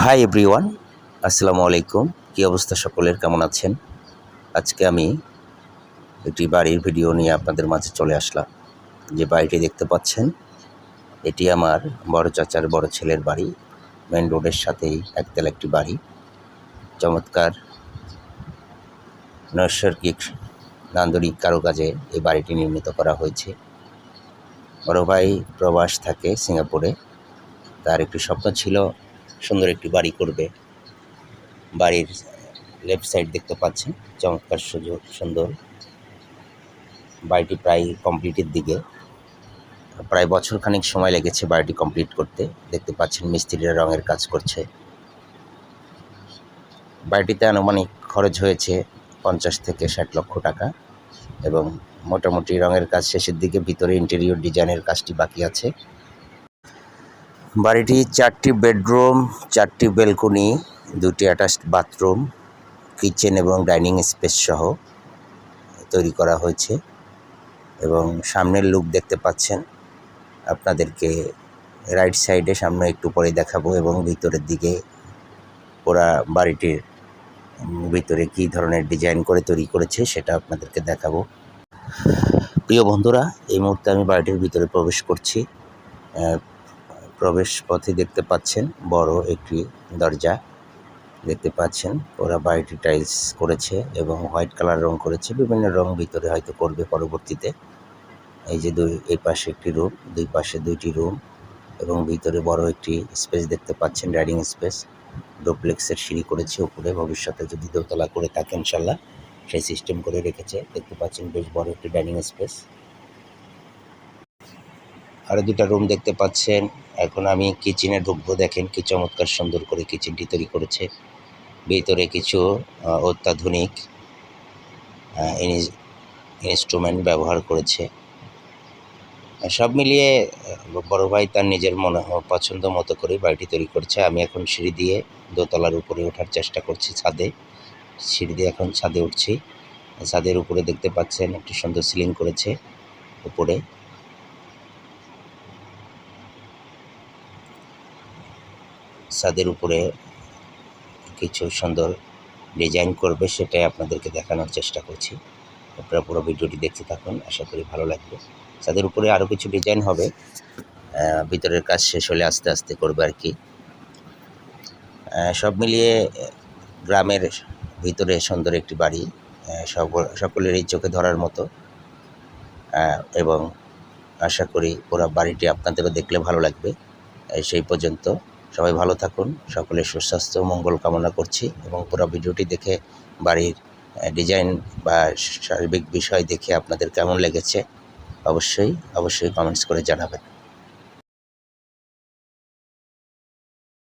Hi everyone আসসালামু আলাইকুম কী অবস্থা সকলের? কেমন আছেন? আজকে আমি একটি বাড়ির ভিডিও নিয়ে আপনাদের মাঝে চলে আসলাম। যে বাড়িটি দেখতে পাচ্ছেন, এটি আমার বড় চাচার বড় ছেলের বাড়ি। মেন রোডের সাথেই একতলা একটি বাড়ি। চমৎকার নৈসর্গিক নান্দনিক কারুকাজে এই বাড়িটি নির্মিত করা হয়েছে। বড় ভাই প্রবাস থাকে সিঙ্গাপুরে। তার একটি স্বপ্ন ছিল সুন্দর একটি বাড়ি করবে। বাড়ির লেফট সাইড দেখতে পাচ্ছেন চমৎকার সুযোগ সুন্দর। বাড়িটি প্রায় কমপ্লিটের দিকে। প্রায় বছরখানেক সময় লেগেছে বাড়িটি কমপ্লিট করতে। দেখতে পাচ্ছেন মিস্ত্রিরা রঙের কাজ করছে। বাড়িটিতে আনুমানিক খরচ হয়েছে পঞ্চাশ থেকে ষাট লক্ষ টাকা এবং মোটামুটি রঙের কাজ শেষের দিকে ভিতরে ইন্টেরিয়র ডিজাইনের কাজটি বাকি আছে। বাড়িটি চারটি বেডরুম, চারটি বেলকনি, দুটি অ্যাটাচড বাথরুম, কিচেন এবং ডাইনিং স্পেস সহ তৈরি করা হয়েছে এবং সামনের লুক দেখতে পাচ্ছেন। আপনাদেরকে রাইট সাইডে সামনে একটু পরে দেখাবো এবং ভিতরের দিকে ওরা বাড়িটির ভিতরে কী ধরনের ডিজাইন করে তৈরি করেছে সেটা আপনাদেরকে দেখাবো। প্রিয় বন্ধুরা, এই মুহূর্তে আমি বাড়িটির ভিতরে প্রবেশ করছি। প্রবেশ পথে দেখতে পাচ্ছেন বড় একটি দরজা। দেখতে পাচ্ছেন ওরা বাড়িটি টাইলস করেছে এবং হোয়াইট কালার রং করেছে। বিভিন্ন রং ভিতরে হয়তো করবে পরবর্তীতে। এই যে দুই, এই পাশে একটি রুম, দুই পাশে দুইটি রুম এবং ভিতরে বড় একটি স্পেস দেখতে পাচ্ছেন রাইডিং স্পেস। ডুপ্লেক্সের সিঁড়ি করেছে উপরে, ভবিষ্যতে যদি দোতলা করে থাকে ইনশাল্লাহ, সেই সিস্টেম করে রেখেছে। দেখতে পাচ্ছেন বেশ বড় একটি ডাইনিং স্পেস। আরও দুটা রুম দেখতে পাচ্ছেন। এখন আমি কিচেনে ঢুকবো, দেখেন কি চমৎকার সুন্দর করে কিচেনটি তৈরি করেছে। ভিতরে কিছু অত্যাধুনিক ইনস্ট্রুমেন্ট ব্যবহার করেছে। সব মিলিয়ে বড় ভাই তার নিজের মনে পছন্দ মতো করে বাড়িটি তৈরি করছে। আমি এখন সিঁড়ি দিয়ে দোতলার উপরে ওঠার চেষ্টা করছি ছাদে। সিঁড়ি দিয়ে এখন ছাদে উঠছি। ছাদের উপরে দেখতে পাচ্ছেন, একটি সুন্দর সিলিং করেছে উপরে। ছাদের উপরে কিছু সুন্দর ডিজাইন করবে, সেটাই আপনাদেরকে দেখানোর চেষ্টা করছি। আপনারা পুরো ভিডিওটি দেখতে থাকুন, আশা করি ভালো লাগবে। ছাদের উপরে আরও কিছু ডিজাইন হবে। ভিতরের কাজ শেষ হলে আস্তে আস্তে করবে আর কি। সব মিলিয়ে গ্রামের ভিতরে সুন্দর একটি বাড়ি সকলেরই চোখে ধরার মতো। এবং আশা করি পুরো বাড়িটি আপনাদেরও দেখলে ভালো লাগবে। সেই পর্যন্ত। সবাই ভালো থাকুন, সকলের সুস্বাস্থ্য, মঙ্গল কামনা করছি এবং পুরো ভিডিওটি দেখে বাড়ির ডিজাইন বা সার্বিক বিষয় দেখে আপনাদের কেমন লেগেছে অবশ্যই অবশ্যই কমেন্টস করে জানাবেন।